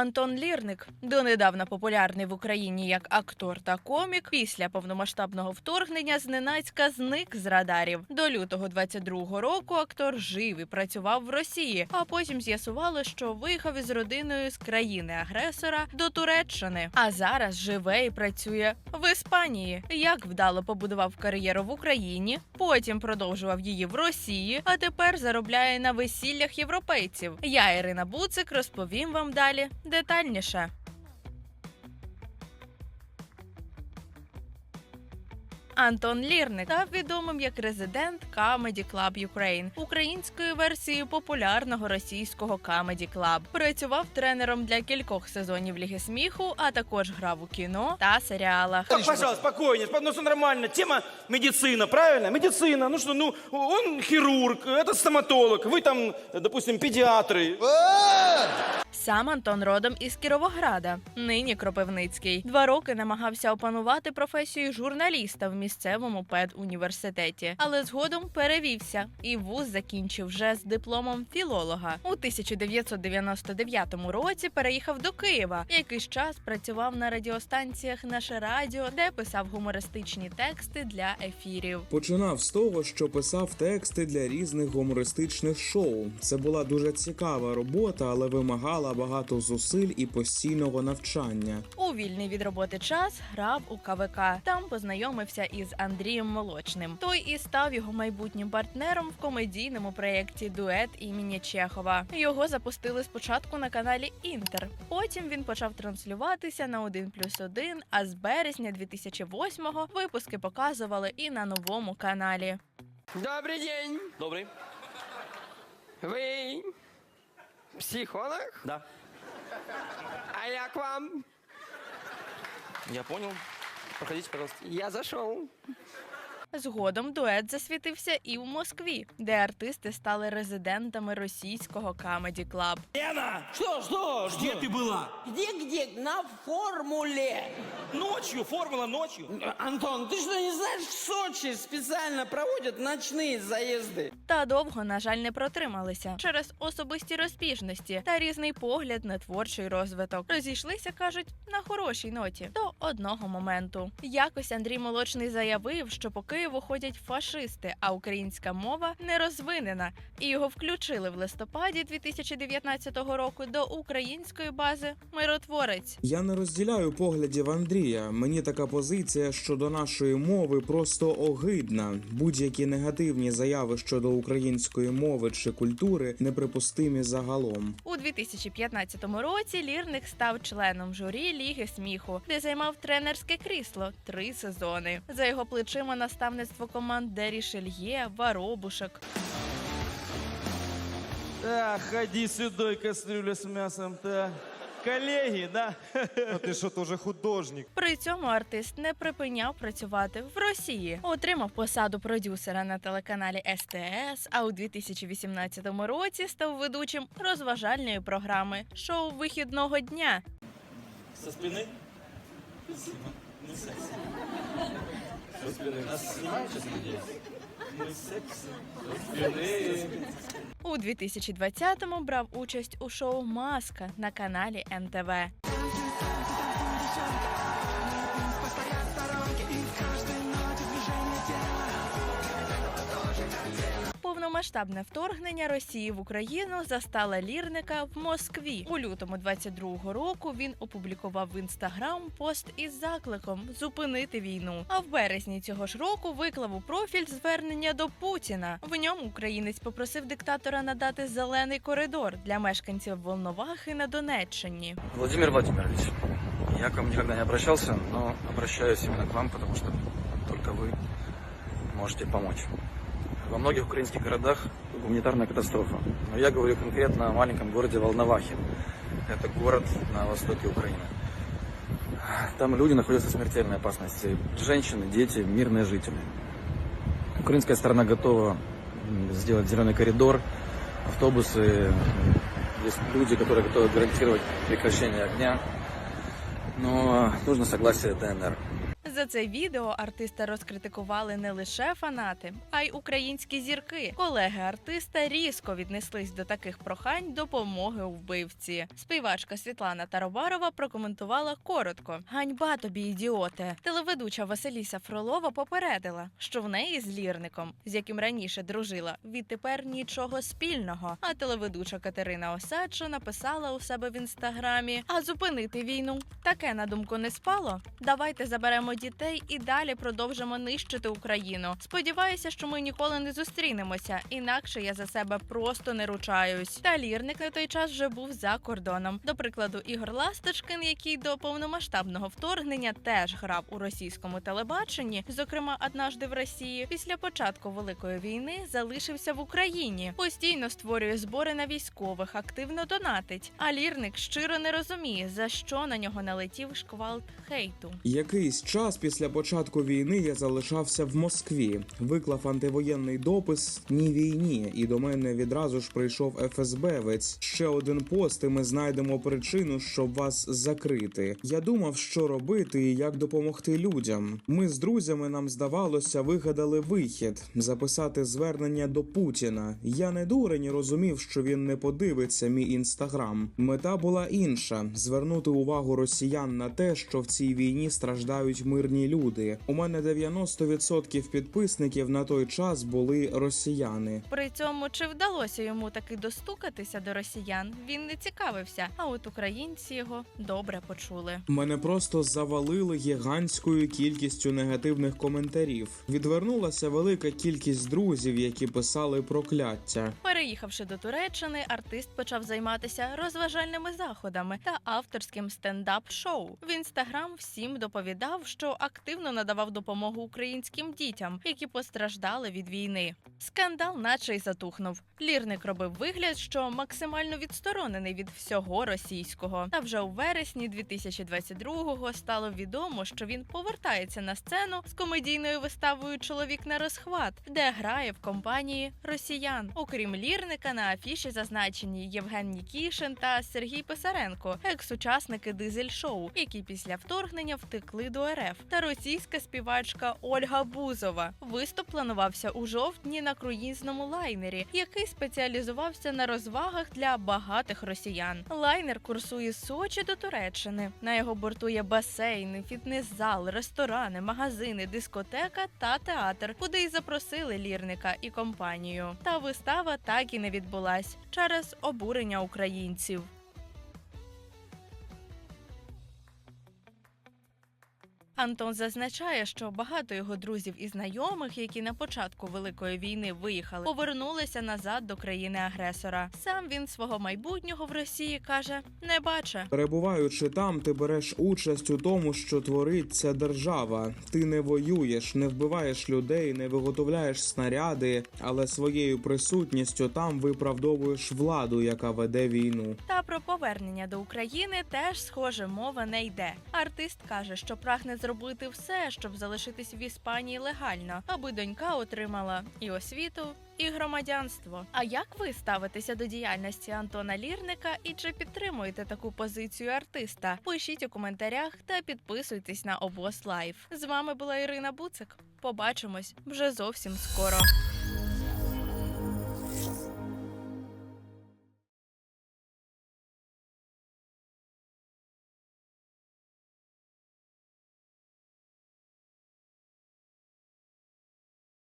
Антон Лірник, донедавна популярний в Україні як актор та комік, після повномасштабного вторгнення зненацька зник з радарів. До лютого 22-го року актор жив і працював в Росії, а потім з'ясувало, що виїхав із родиною з країни-агресора до Туреччини. А зараз живе і працює в Іспанії. Як вдало побудував кар'єру в Україні, потім продовжував її в Росії, а тепер заробляє на весіллях європейців. Я Ірина Буцик розповім вам далі детальніше. Антон Лірник став відомим як резидент Comedy Club Ukraine, української версії популярного російського Comedy Club. Працював тренером для кількох сезонів Ліги сміху, а також грав у кіно та серіалах. Так, пожалуйста, спокойнее, ну все нормально. Тема медицина, правильно? Медицина, ну что, ну, он хирург, это стоматолог, вы там, допустим, педиатры. Сам Антон родом із Кіровограда, нині Кропивницький. Два роки намагався опанувати професію журналіста в місцевому педуніверситеті, але згодом перевівся і вуз закінчив вже з дипломом філолога. У 1999 році переїхав до Києва. Якийсь час працював на радіостанціях Наше Радіо, де писав гумористичні тексти для ефірів. Починав з того, що писав тексти для різних гумористичних шоу. Це була дуже цікава робота, але вимагала багато зусиль і постійного навчання. У вільний від роботи час грав у КВК. Там познайомився із Андрієм Молочним. Той і став його майбутнім партнером в комедійному проєкті Дует імені Чехова. Його запустили спочатку на каналі Інтер. Потім він почав транслюватися на 1 плюс 1, а з березня 2008-го випуски показували і на новому каналі. Добрый день. Добрый. Вы психолог? Да, А я к вам. я понял. Проходите, пожалуйста. Я зашел. Згодом дует засвітився і в Москві, де артисти стали резидентами російського Comedy Club. Лена! Что, что, Где ты была? Где-где? На формуле. Ночью, формула ночью. Антон, ты что, не знаешь, в Сочи специально проводят ночные заезды? Та довго, на жаль, не протрималися через особисті розбіжності та різний погляд на творчий розвиток. Розійшлися, кажуть, на хорошій ноті до одного моменту. Якось Андрій Молочний заявив, що по Києву ходять фашисти, а українська мова не розвинена, і його включили в листопаді 2019 року до української бази Миротворець. Я не розділяю поглядів Андрія. Мені така позиція щодо нашої мови просто огидна. Будь-які негативні заяви щодо української мови чи культури неприпустимі загалом. У 2015 році Лірник став членом журі Ліги сміху, де займав тренерське крісло три сезони. За його плечима наставництво команд Дері Шельє, Воробушек. Так, ходи сюда, кастрюля с мясом-то. Коллеги, да? А ти що, теж художник? При цьому артист не припиняв працювати в Росії. Отримав посаду продюсера на телеканалі СТС. А у 2018 році став ведучим розважальної програми шоу вихідного дня. Со. Со спины. Нас снимают сейчас. Спины. У 2020-му брав участь у шоу Маска на каналі НТВ. Повномасштабне вторгнення Росії в Україну застала лірника в Москві. У лютому 22-го року він опублікував в інстаграм пост із закликом зупинити війну. А в березні цього ж року виклав у профіль звернення до Путіна. В ньому українець попросив диктатора надати зелений коридор для мешканців Волновахи на Донеччині. Владимир Владимирович, я к вам никогда не обращался, но обращаюсь именно к вам, потому что только вы можете помочь. Во многих украинских городах гуманитарная катастрофа. Но я говорю конкретно о маленьком городе Волновахе. Это город на востоке Украины. Там люди находятся в смертельной опасности. Женщины, дети, мирные жители. Украинская сторона готова сделать зеленый коридор, автобусы, есть люди, которые готовы гарантировать прекращение огня, но нужно согласие ДНР. За це відео артиста розкритикували не лише фанати, а й українські зірки. Колеги артиста різко віднеслись до таких прохань допомоги у вбивці. Співачка Світлана Таробарова прокоментувала коротко: ганьба тобі, ідіоте. Телеведуча Василіса Фролова попередила, що в неї з лірником, з яким раніше дружила, відтепер нічого спільного. А телеведуча Катерина Осадчо написала у себе в інстаграмі: А зупинити війну таке на думку не спало. Давайте заберемо дітей і далі продовжимо нищити Україну. Сподіваюся, що ми ніколи не зустрінемося, інакше я за себе просто не ручаюсь. Та лірник на той час вже був за кордоном. До прикладу, Ігор Ласточкин, який до повномасштабного вторгнення теж грав у російському телебаченні, зокрема однажди в Росії, після початку великої війни залишився в Україні. Постійно створює збори на військових, активно донатить. А лірник щиро не розуміє, за що на нього налетів шквалт хейту. Якийсь час після початку війни я залишався в Москві, виклав антивоєнний допис Ні війні, і до мене відразу ж прийшов ФСБвець. Ще один пост, і ми знайдемо причину, щоб вас закрити. Я думав, що робити і як допомогти людям. Ми з друзями нам здавалося, вигадали вихід записати звернення до Путіна. Я не дурень розумів, що він не подивиться мій інстаграм. Мета була інша: звернути увагу росіян на те, що в цій війні страждають мирні люди. У мене 90% підписників на той час були росіяни. При цьому чи вдалося йому таки достукатися до росіян? Він не цікавився. А от українці його добре почули. Мене просто завалили гігантською кількістю негативних коментарів. Відвернулася велика кількість друзів, які писали прокляття. Переїхавши до Туреччини, артист почав займатися розважальними заходами та авторським стендап-шоу. В інстаграм всім доповідав, що активно надавав допомогу українським дітям, які постраждали від війни. Скандал, наче й затухнув. Лірник робив вигляд, що максимально відсторонений від всього російського. Та вже у вересні 2022-го стало відомо, що він повертається на сцену з комедійною виставою Чоловік на розхват, де грає в компанії росіян. Окрім лірника, на афіші зазначені Євген Нікішин та Сергій Писаренко, екс-учасники дизель-шоу, які після вторгнення втекли до РФ, та російська співачка Ольга Бузова. Виступ планувався у жовтні на круїзному лайнері, який спеціалізувався на розвагах для багатих росіян. Лайнер курсує з Сочі до Туреччини. На його борту є басейни, фітнес-зал, ресторани, магазини, дискотека та театр, куди й запросили лірника і компанію. Та вистава так і не відбулась через обурення українців. Антон зазначає, що багато його друзів і знайомих, які на початку великої війни виїхали, повернулися назад до країни-агресора. Сам він свого майбутнього в Росії каже, не бачить. Перебуваючи там, ти береш участь у тому, що творить ця держава. Ти не воюєш, не вбиваєш людей, не виготовляєш снаряди, але своєю присутністю там виправдовуєш владу, яка веде війну. Та про повернення до України теж схоже мова не йде. Артист каже, що прагне зробити все, щоб залишитись в Іспанії легально, аби донька отримала і освіту. І громадянство. А як ви ставитеся до діяльності Антона Лірника і чи підтримуєте таку позицію артиста? Пишіть у коментарях та підписуйтесь на обоз лайф. З вами була Ірина Буцик. Побачимось вже зовсім скоро.